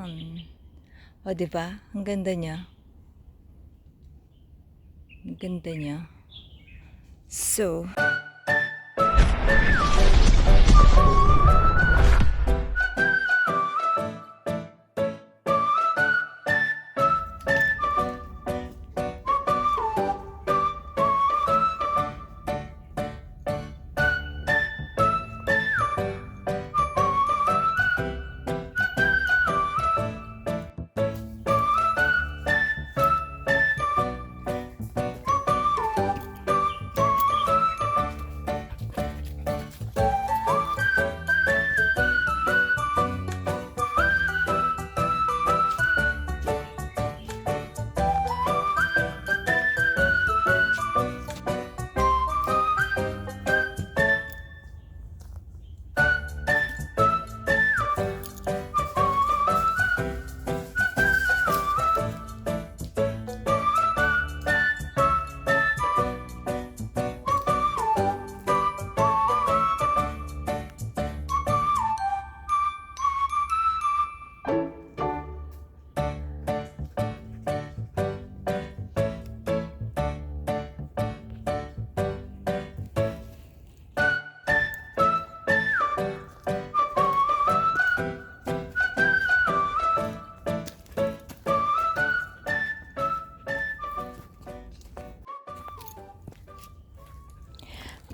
Yan. O, di ba? Ang ganda niya. Ang ganda niya. So,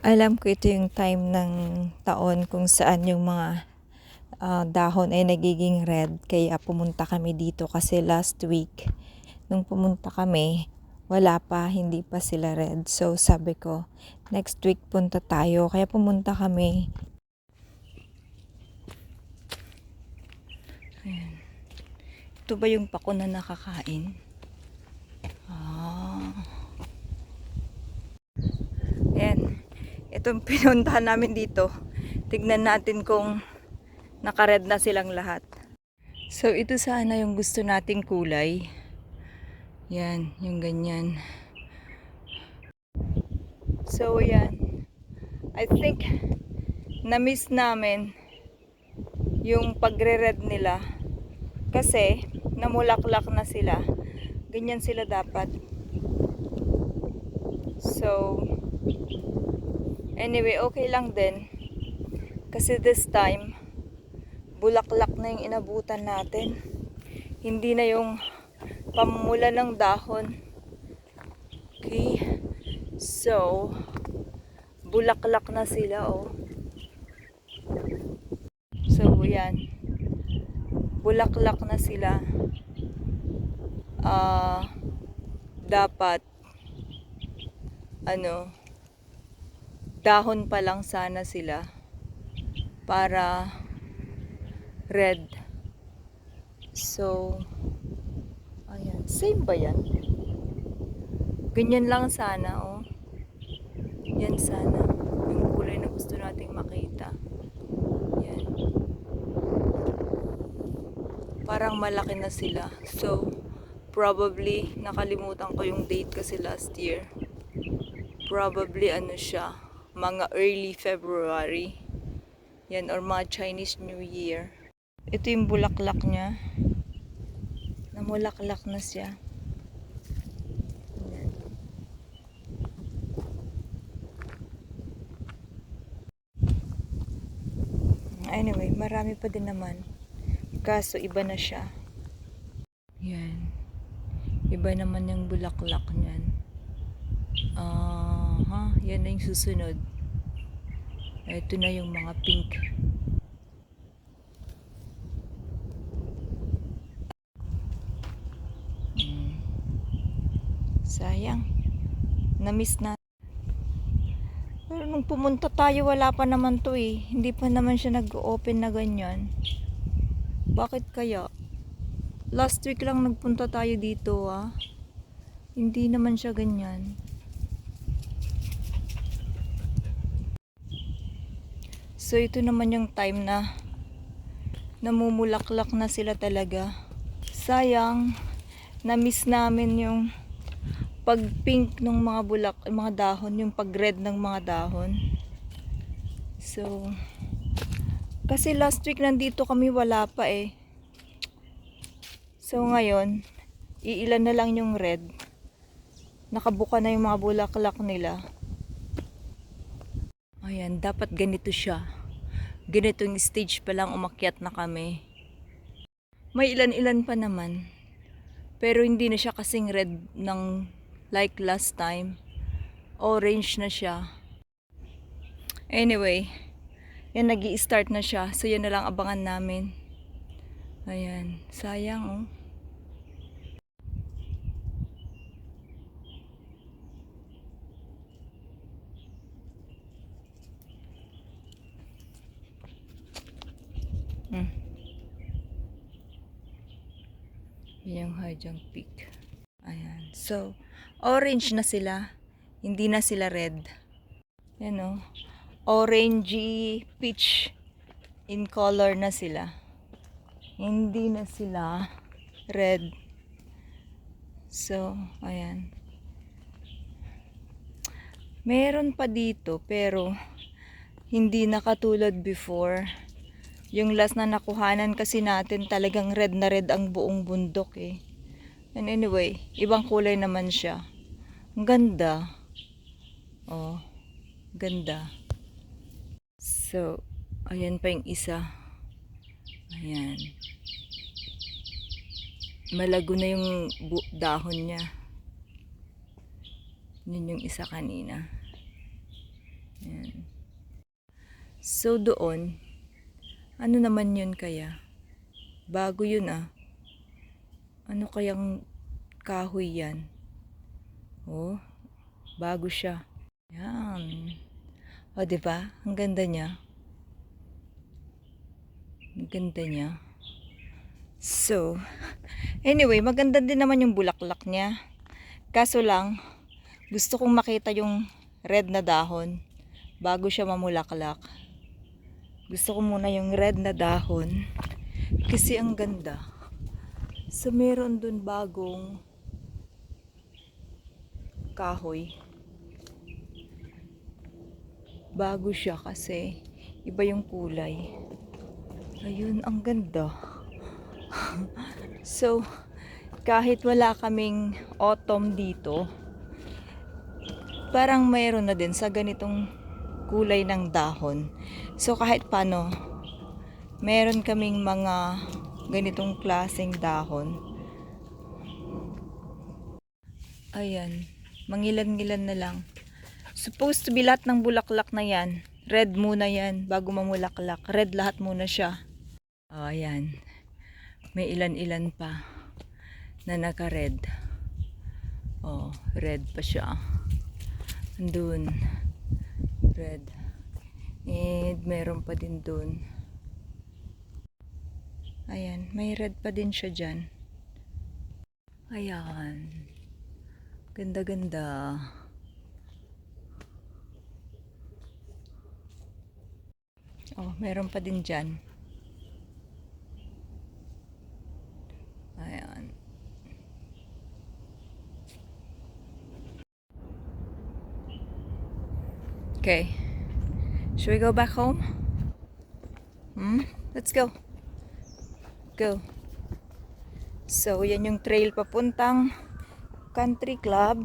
alam ko ito yung time ng taon kung saan yung mga ah, dahon ay nagiging red. Kaya pumunta kami dito kasi last week, nung pumunta kami, wala pa, hindi pa sila red. So sabi ko, next week punta tayo. Kaya pumunta kami. Ayan. Ito ba yung pako na nakakain? Ah. Ayan. Itong pinuntahan namin dito. Tignan natin kung nakared na silang lahat. So, ito sana yung gusto nating kulay. Yan, yung ganyan. So, yan. I think, na-miss namin yung pagre-red nila. Kasi, namulaklak na sila. Ganyan sila dapat. So, Anyway, okay lang din. Kasi this time, bulaklak na yung inabutan natin. Hindi na yung pamula ng dahon. Okay? So, bulaklak na sila, oh. So, yan. Bulaklak na sila. Ah, dapat, ano, dahon pa lang sana sila para red. So, ayan. Same ba yan? Ganyan lang sana, oh. Yan sana. Yung kulay na gusto nating makita. Yan. Parang malaki na sila. So, probably, nakalimutan ko yung date kasi last year. Probably, ano siya, mga early February. Yan, or mga Chinese New Year. Ito yung bulaklak niya. Namulaklak na siya. Anyway, marami pa din naman. Kaso, iba na siya. Yan. Iba naman yung bulaklak niyan. Ah, ha, yan na yung susunod. Ito na yung mga pink. Hmm. Sayang. Na-miss na. Pero nung pumunta tayo, wala pa naman to eh. Hindi pa naman siya nag-open na ganyan. Bakit kaya? Last week lang nagpunta tayo dito ah. Hindi naman siya ganyan. So ito naman yung time na namumulaklak na sila talaga. Sayang, na-miss namin yung pag pink ng mga bulak, mga dahon, yung pag red ng mga dahon. So, kasi last week nandito kami wala pa eh. So ngayon, iilan na lang yung red. Nakabuka na yung mga bulaklak nila. Ayan, dapat ganito siya. Ganito yung stage pa lang umakyat na kami. May ilan-ilan pa naman. Pero hindi na siya kasing red ng like last time. Orange na siya. Anyway, yan nag start na siya. So yan na lang abangan namin. Ayan, sayang oh. Hmm. Hajang Peak. Ayan. So, orange na sila. Hindi na sila red. Yan o. Orangey peach in color na sila. Hindi na sila red. So, ayan. Meron pa dito pero hindi na katulad before. Yung last na nakuhanan kasi natin talagang red na red ang buong bundok eh. And anyway, ibang kulay naman siya. Ang ganda. Oh, ganda. So, ayan pa yung isa. Ayan. Malago na yung dahon niya. Yun yung isa kanina. Ayan. So, doon, ano naman yun kaya? Bago yun ah. Ano kayang kahoy yan? Oh, bago siya. Yan. O, di ba? Ang ganda niya. Ang ganda niya. So, anyway, maganda din naman yung bulaklak niya. Kaso lang, gusto kong makita yung red na dahon bago siya mamulaklak. Gusto ko muna yung red na dahon kasi ang ganda. So, meron dun bagong kahoy. Bago siya kasi iba yung kulay. Ayun, ang ganda. so, kahit wala kaming autumn dito, parang mayroon na din sa ganitong kulay ng dahon. So, kahit paano, meron kaming mga ganitong klaseng dahon. Ayan, mangilan-ngilan na lang. Supposed to be lahat ng bulaklak na yan. Red muna yan bago mamulaklak. Red lahat muna siya. Oh, ayan. May ilan-ilan pa na naka-red. Oh, red pa siya. Andun. Red. And meron pa din dun. Ayan, may red pa din siya dyan. Ayan. Ganda-ganda. Oh, meron pa din dyan. Ayan. Okay. Should we go back home? Hmm? Let's go. Go. So, yan yung trail papuntang country club.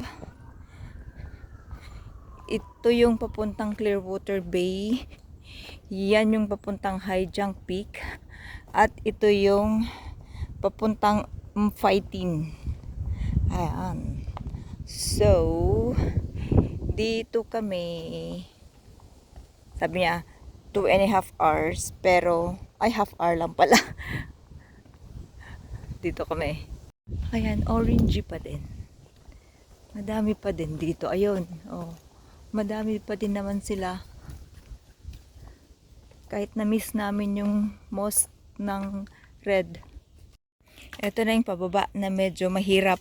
Ito yung papuntang Clearwater Bay. Yan yung papuntang Highjunk Peak. At ito yung papuntang fighting. Ayan. So, dito kami. Sabi niya, two and a half hours. Pero, ay half hour lang pala. dito kami. Ayan, orangey pa din. Madami pa din dito. Ayun, oh. Madami pa din naman sila. Kahit na-miss namin yung most ng red. Ito na yung pababa na medyo mahirap.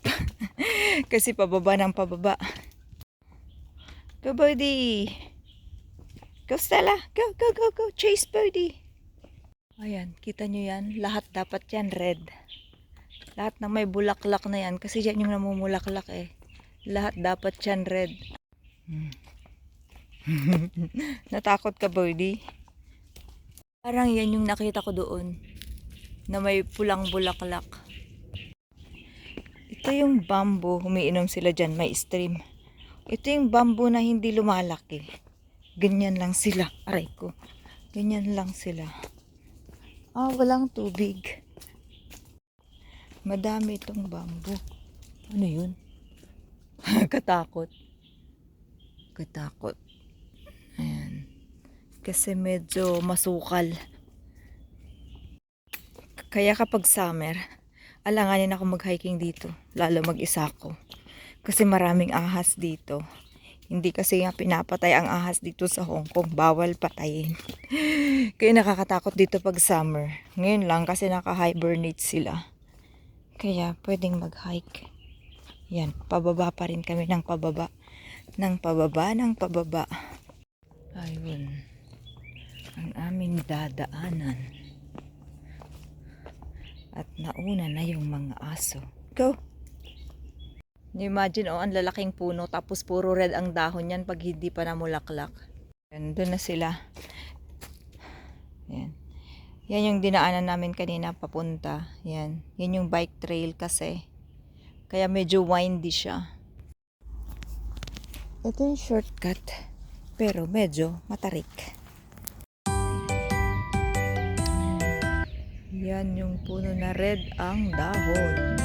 Kasi pababa ng pababa. Go, Birdie! Go, Stella! Go, go, go, go! Chase, Birdie! Ayan, kita nyo yan. Lahat dapat yan red. Lahat na may bulaklak na yan. Kasi yan yung namumulaklak eh. Lahat dapat yan red. Natakot ka, Birdie? Parang yan yung nakita ko doon. Na may pulang bulaklak. Ito yung bamboo, umiinom sila dyan, may stream. Ito yung bamboo na hindi lumalaki. Ganyan lang sila. Aray ko. Ganyan lang sila. Ah, walang tubig. Madami itong bamboo. Ano yun? Katakot. Katakot. Ayan. Kasi medyo masukal. Kaya kapag summer, alanganin ako mag-hiking dito. Lalo mag-isa ko. Kasi maraming ahas dito. Hindi kasi nga pinapatay ang ahas dito sa Hong Kong. Bawal patayin. Kaya nakakatakot dito pag summer. Ngayon lang kasi naka-hibernate sila. Kaya pwedeng mag-hike. Yan, pababa pa rin kami ng pababa. Ng pababa, ng pababa. Ayun. Ang aming dadaanan. At nauna na yung mga aso. Go! Imagine, oh, ang lalaking puno, tapos puro red ang dahon yan pag hindi pa namulaklak. Yan, doon na sila. Yan. Yan yung dinaanan namin kanina papunta. Yan. Yan yung bike trail kasi. Kaya medyo windy siya. Ito yung shortcut. Pero medyo matarik. Yan yung puno na red ang dahon.